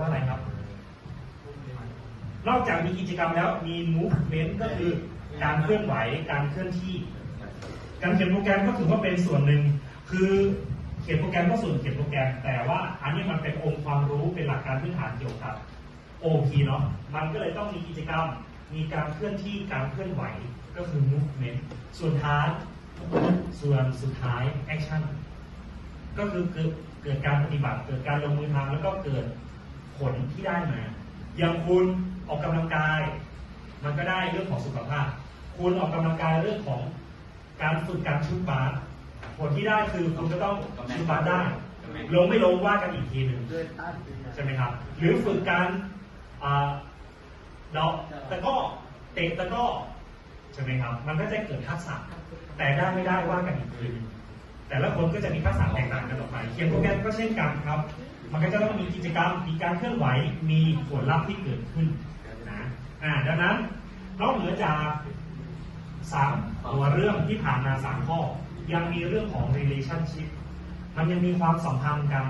ว่าอะไรครับ นอกจากมีกิจกรรมแล้วมี movement ก็คือการเคลื่อนไหวการเคลื่อนที่ การเขียนโปรแกรมก็ถือว่าเป็นส่วนหนึ่ง คือเขียนโปรแกรมก็ส่วนเขียนโปรแกรม แต่ว่าอันนี้มันเป็นองค์ความรู้เป็นหลักการพื้นฐานเกี่ยวกับ OP เนาะมันก็เลยต้องมีกิจกรรม มีการเคลื่อนที่การเคลื่อนไหวก็คือ movement ส่วนท้ายส่วนสุดท้าย action ก็คือเกิดเกิดการปฏิบัติเกิดการลงมือทำแล้วก็เกิด ผลที่ได้มา อย่างคุณออกกำลังกาย มันก็ได้เรื่องของสุขภาพ คุณออกกำลังกายเรื่องของการฝึกการชุดบาสผลที่ได้คือคุณก็ต้องชุดบาสได้ ลงไม่ลงว่ากันอีกทีหนึ่งใช่ไหมครับ หรือฝึกการเดาะตะกร้อเตะแตะกร้อใช่ไหมครับ มันก็จะเกิดทักษะแต่ได้ไม่ได้ว่ากันอีกทีหนึ่ง แต่ละคนก็จะมีทักษะแตกต่างกันออกไป เขียนโปรแกรมก็เช่นกันครับ มันก็จะต้องมีกิจกรรม มีการเคลื่อนไหว มีผลลัพธ์ที่เกิดขึ้นนะอ่าดังนั้นนอกเหนือจากสามตัวเรื่องที่ผ่านมาสามข้อ ยังมีเรื่องของ relationship มันยังมีความสัมพันธ์กัน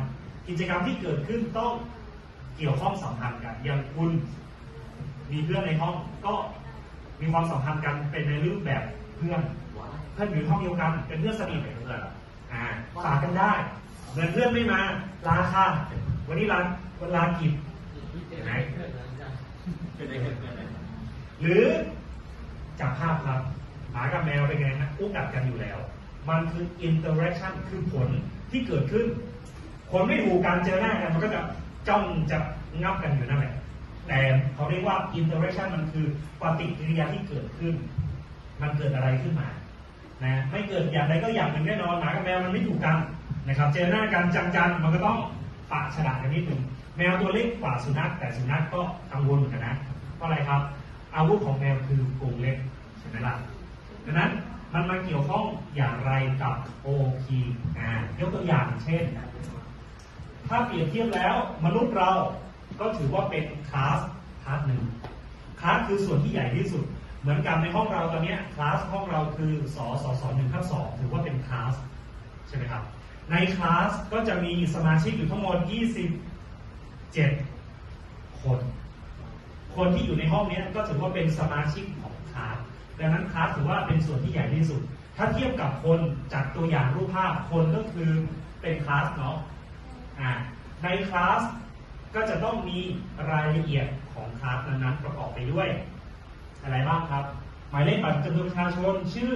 กิจกรรมที่เกิดขึ้นต้องเกี่ยวข้องสัมพันธ์กัน อย่างคุณมีเพื่อนในห้องก็มีความสัมพันธ์กันเป็นในรูปแบบเพื่อน เพื่อนอยู่ห้องเดียวกันเป็นเพื่อนสนิทเพื่อน อ่าฝากกันได้เหมือนเพื่อนไม่มาลาค่ะ วันนี้ลาวันลากิจเห็นไหมหรือจากภาพครับหมากับแมวเป็นไงฮะอู้กัดกันอยู่แล้ว มันคือ interaction คือผลที่เกิดขึ้น คนไม่ถูกการเจอหน้ากันมันก็จะจ้องจะงับกันอยู่นั่นแหละแต่เขาเรียกว่า interaction มันคือปฏิกิริยาที่เกิดขึ้น มันเกิดอะไรขึ้นมา นะไม่เกิดอย่างใดก็อย่างหนึ่งแน่นอนหมากับแมวมันไม่ถูกกันนะครับ เจอหน้ากันจังๆมันก็ต้องปะฉลาดกันนิดหนึ่งแมวตัวเล็กกว่าสุนัขแต่สุนัขก็กังวลเหมือนกันนะเพราะอะไรครับ อาวุธของแมวคือกรงเล็บใช่ไหมล่ะดังนั้นมันมาเกี่ยวข้องอย่างไรกับ OP อ่ายกตัวอย่างเช่น ถ้าเปรียบเทียบแล้วมนุษย์เราก็ถือว่าเป็นคลาสคลาสหนึ่งคลาสคือส่วนที่ใหญ่ที่สุด เหมือนกันในห้องเราตอนนี้คลาสห้องเราคือสสสหนึ่งทับสองถือว่าเป็นคลาสใช่ไหมครับ ในคลาสก็จะมีสมาชิกอยู่ทั้งหมด 27 คน คนที่อยู่ในห้องนี้ก็ถือว่าเป็นสมาชิกของคลาสดังนั้นคลาสถือว่าเป็นส่วนที่ใหญ่ที่สุด ถ้าเทียบกับคนจากตัวอย่างรูปภาพคนก็คือเป็นคลาสเนาะอ่าในคลาสก็จะต้องมีรายละเอียดของคลาสนั้นๆประกอบไปด้วย อะไรบ้างครับ หมายเลขบัตรประจำตัวประชาชนชื่อ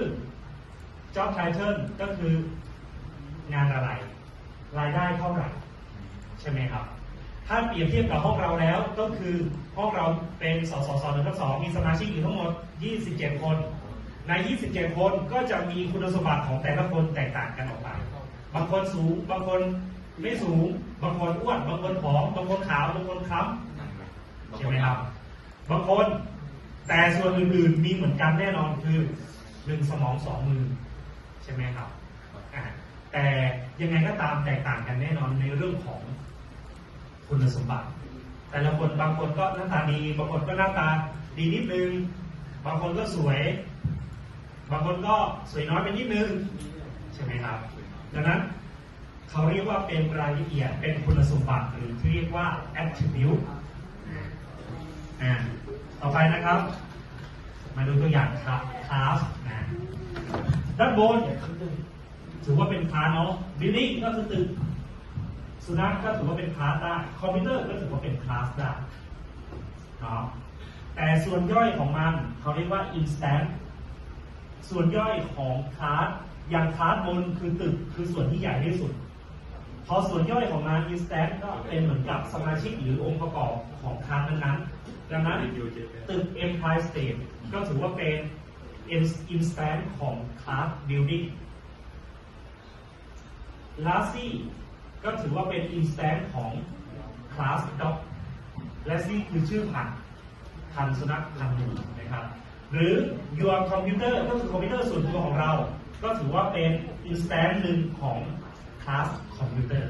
job title ก็คืองานอะไร รายได้เท่าไหร่ใช่ไหมครับ ถ้าเปรียบเทียบกับห้องเราแล้วก็คือห้องเราเป็นสสสหนึ่งทับสองมีสมาชิกอยู่ทั้งหมด 27 คน ใน 27 คนก็จะมีคุณสมบัติของแต่ละคนแตกต่างกันออกไป บางคนสูง บางคนไม่สูง บางคนอ้วน บางคนผอม บางคนขาว บางคนคล้ำใช่ไหมครับ บางคน แต่ส่วนอื่นๆมีเหมือนกันแน่นอนคือหนึ่งสมองสองมือใช่ไหมครับแต่ยังไงก็ตามแตกต่างกันแน่นอนในเรื่องของคุณสมบัติ แต่ละคนบางคนก็หน้าตาดีบางคนก็หน้าตาดีนิดนึง บางคนก็สวย บางคนก็สวยน้อยไปนิดนึงใช่ไหมครับ ดังนั้นเขาเรียกว่าเป็นรายละเอียดเป็นคุณสมบัติหรือที่เรียกว่า attribute อ่าต่อไปนะครับ มาดูตัวอย่างครับคลาสนะด้านบนถือว่าเป็นคลาสเนาะ building ก็คือตึกสุนัขก็ถือว่าเป็นคลาสได้คอมพิวเตอร์ก็ถือว่าเป็นคลาสได้เนาะแต่ส่วนย่อยของมันเขาเรียกว่า instance ส่วนย่อยของคลาสอย่างคลาสบนคือตึกคือส่วนที่ใหญ่ที่สุด พอส่วนย่อยของมัน instance ก็เป็นเหมือนกับสมาชิกหรือองค์ประกอบของคลาสนั้นๆ ดังนั้นตึก Empire State ก็ถือว่าเป็น instance ของคลาส building l a s s i ก็ถือว่าเป็น instance ของ class dog l a s s i คือชื่อพันธุ์พันธุ์สุนัขพันธุ์หนึ่งนะครับ หรือ your computer ก็คือคอมพิวเตอร์ส่วนตัวของเรา ก็ถือว่าเป็น instance หนึ่งของ class computer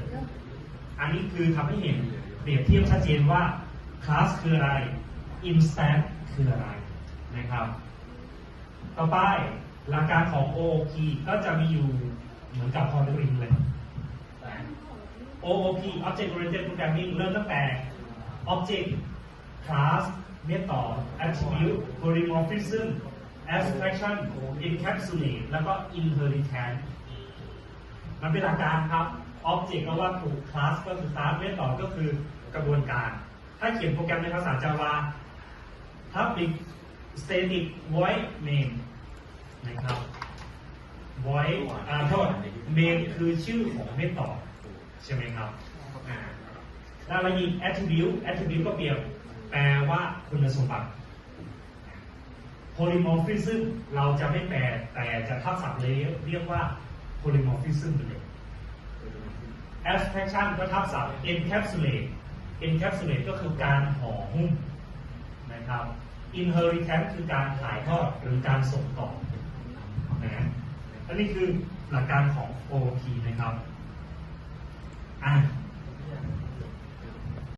อันนี้คือทำให้เห็นเปรียบเทียบชัดเจนว่า class คืออะไร instance คืออะไรนะครับ ต่อไปหลักการของ OOP ก็จะมีอยู่เหมือนกับคอนเทนเลย OOP Object Oriented Programming เริ่มตั้งแต่ object class method attribute polymorphism abstraction encapsulate แล้วก็ inheritance มันเป็นหลักการครับ object ก็ว่าถูก class ก็คือ class method ก็คือกระบวนการ ถ้าเขียนโปรแกรมในภาษา Java public static void main นะครับ void อ่าโทษ main คือชื่อของ method ใช่ไหมครับแล้วเรายิง attribute attribute ก็เปรียบแปลว่าคุณสมบัติ polymorphism เราจะไม่แปลแต่จะทับศัพท์เลยเรียกว่า polymorphism ไปเลย abstraction ก็ทับศัพท์ encapsulate encapsulate ก็คือการห่อหุ้มนะครับ inheritance คือการถ่ายทอดหรือการส่งต่อนะอันนี้คือหลักการของ OOP นะครับ อะ